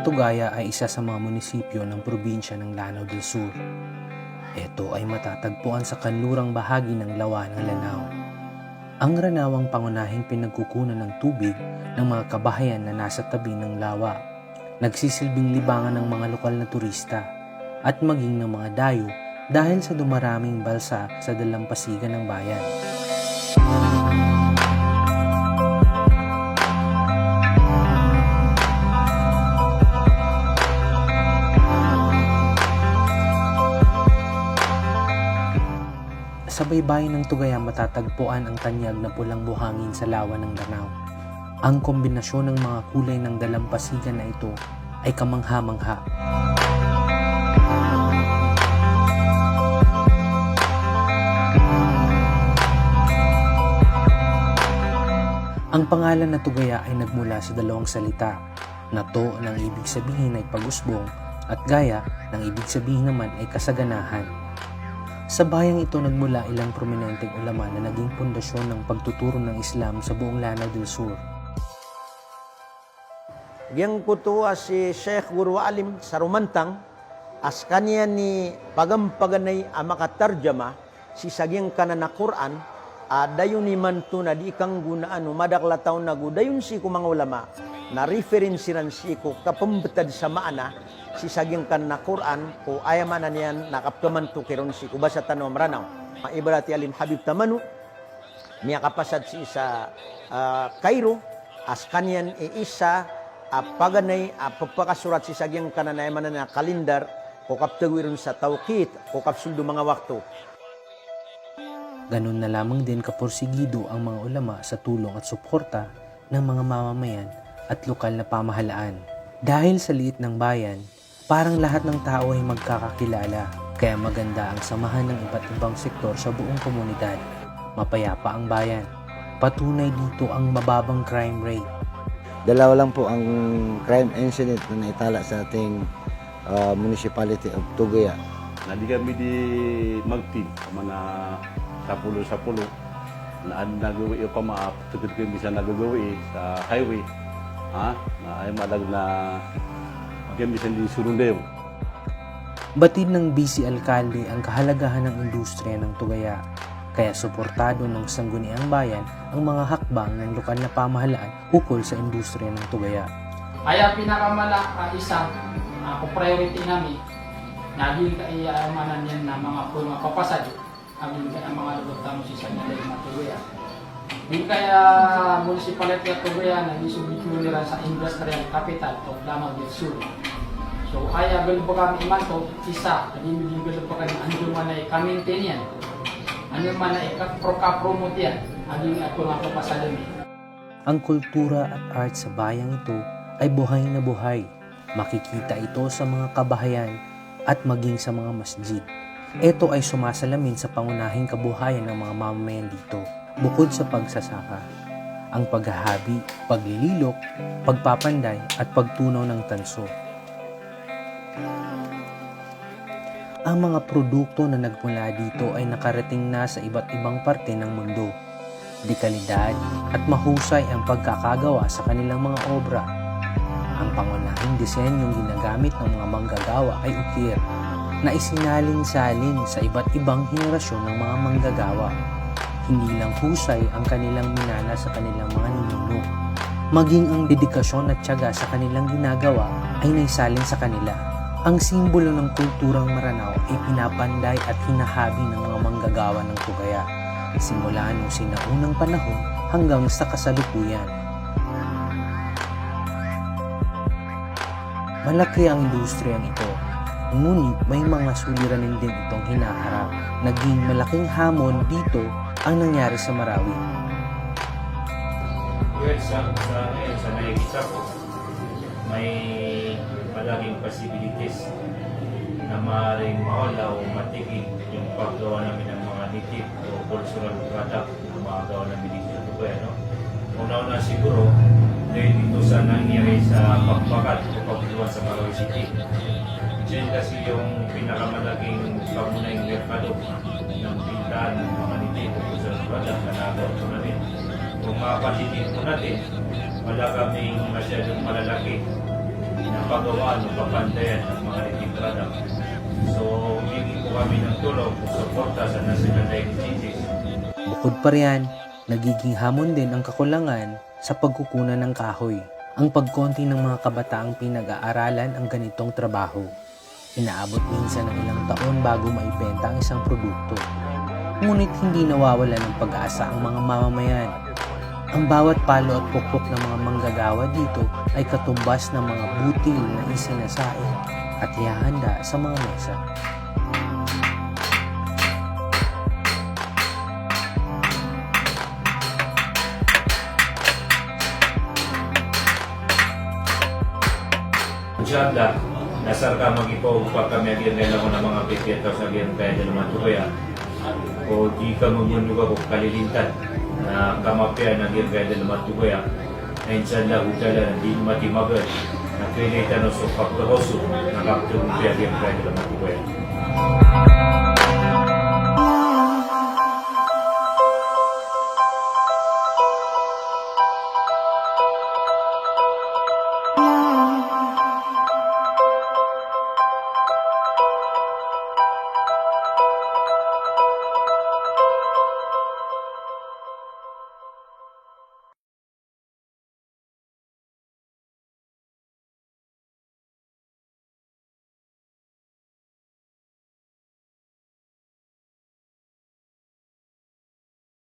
Tugaya ay isa sa mga munisipyo ng probinsya ng Lanao del Sur. Ito ay matatagpuan sa kanlurang bahagi ng lawa ng Lanao. Ang Ranao ang pangunahing pinagkukunan ng tubig ng mga kabahayan na nasa tabi ng lawa. Nagsisilbing libangan ng mga lokal na turista at maging ng mga dayo dahil sa dumaraming balsa sa dalampasigan ng bayan. Sa baybayin ng Tugaya matatagpuan ang tanyag na pulang buhangin sa lawa ng Lanao. Ang kombinasyon ng mga kulay ng dalampasigan na ito ay kamangha-mangha. Ang pangalan na Tugaya ay nagmula sa dalawang salita na to ng ibig sabihin ay pagusbong at gaya ng ibig sabihin naman ay kasaganahan. Sa bayang ito nagmula ilang prominenteng ulama na naging pundasyon ng pagtuturo ng Islam sa buong Lanao del Sur. Yang kutuwa si Sheikh Guru Alim sa Rumantang, as kanya ni pagampaganay ang makatarjama, si sagyang kanan na Quran, uh, dayon ni manto na di kang gunaan, umadakla taon na gu, dayon si mga ulama, na reference ran si ko kapambetad sa maana, si sagyang kanan na Quran, ko ayaman na niyan, nakapkaman to kiron si ko, basa tanong ranaw. Ibarati Alim Habib Tamanu, niya kapasad si sa uh, Cairo, as kanyan e isa a paganay a pagpakasurat si sagyang kananay man na kalendar ko kaptawiron sa tawkit ko kapsuldo mga wakto Ganun na lamang din kaporsigido ang mga ulama sa tulong at suporta ng mga mamamayan at lokal na pamahalaan. Dahil sa liit ng bayan, parang lahat ng tao ay magkakakilala, kaya maganda ang samahan ng iba't ibang sektor sa buong komunidad. Mapayapa ang bayan. Patunay dito ang mababang crime rate. Dalawa lang po ang crime incident na naitala sa ating uh, municipality of Tugaya. na di kami di magteam mga sapulo sapulo na ang nagawi pa ma tukod ko bisa nagagawi sa highway ay madag na kami bisa di surundew Batid ng BC Alkalde ang kahalagahan ng industriya ng Tugaya, kaya suportado ng Sangguniang Bayan ang mga hakbang ng lokal na pamahalaan ukol sa industriya ng Tugaya. Kaya pinakamala uh, isa uh, priority namin naging kaiyamanan yan na mga po mapapasad kaya mga lugot tamo si sa nila yung matuloya. Din kaya municipality at Tuguya na isubityo nila sa industrial capital of Lanao del Sur. So kaya gulpo kami iman to isa hindi maging gulpo kami andyo man ay kamintin yan. Ano man ay proka-promote yan. Aging ako nga papasalan eh. Ang kultura at art sa bayang ito ay buhay na buhay. Makikita ito sa mga kabahayan at maging sa mga masjid. Ito ay sumasalamin sa pangunahing kabuhayan ng mga mamamayan dito, bukod sa pagsasaka. Ang paghahabi, paglililok, pagpapanday at pagtunaw ng tanso. Ang mga produkto na nagmula dito ay nakarating na sa iba't ibang parte ng mundo. Dekalidad at mahusay ang pagkakagawa sa kanilang mga obra. Ang pangunahing disenyong ginagamit ng mga manggagawa ay ukir na isinalin-salin sa iba't ibang henerasyon ng mga manggagawa. Hindi lang husay ang kanilang minana sa kanilang mga ninuno. Maging ang dedikasyon at tiyaga sa kanilang ginagawa ay naisalin sa kanila. Ang simbolo ng kulturang Maranao ay pinapanday at hinahabi ng mga manggagawa ng Tugaya simula nung sinaunang panahon hanggang sa kasalukuyan. Malaki ang industriyang ito, ngunit may mga suliranin din itong hinaharap. Naging malaking hamon dito ang nangyari sa Marawi. Well, sa, sa, ngayon, sa nakikita ko, may malaking possibilities na maaaring mawala o matigil yung paggawa namin ng mga native o cultural product na mga gawa namin dito sa Dubai. No? Una-una siguro, dahil dito sa nangyari sa pagpakat o pagbuwan sa Marawi City. Diyan kasi yung pinakamalaking merkado ng pintahan ng mga native o cultural product na nagawa ko namin kung mapatitin po natin, wala kaming masyadong malalaki pinapagawa ng papantayan ng mga native product. So, hindi po kami ng tulong o suporta sa National Diabetes Bukod pa riyan, nagiging hamon din ang kakulangan sa pagkukunan ng kahoy. Ang pagkonti ng mga kabataang pinag-aaralan ang ganitong trabaho. Inaabot minsan ng ilang taon bago maibenta ang isang produkto. Ngunit hindi nawawala ng pag-asa ang mga mamamayan. Ang bawat palo at pukpok ng mga manggagawa dito ay katumbas ng mga butil na isinasain at ihahanda sa mga mesa. Inshallah, nasar ka mag-ipaw pa kami agyan nila ko ng mga pipiyataw sa agyan kaya nila matukoya. O di ka mamunuga ko kalilintan na kamapya na agyan kaya nila matukoya. Na inshallah, hudala na di matimagal na pinita no so pagkahoso na kapitong agyan kaya nila matukoya.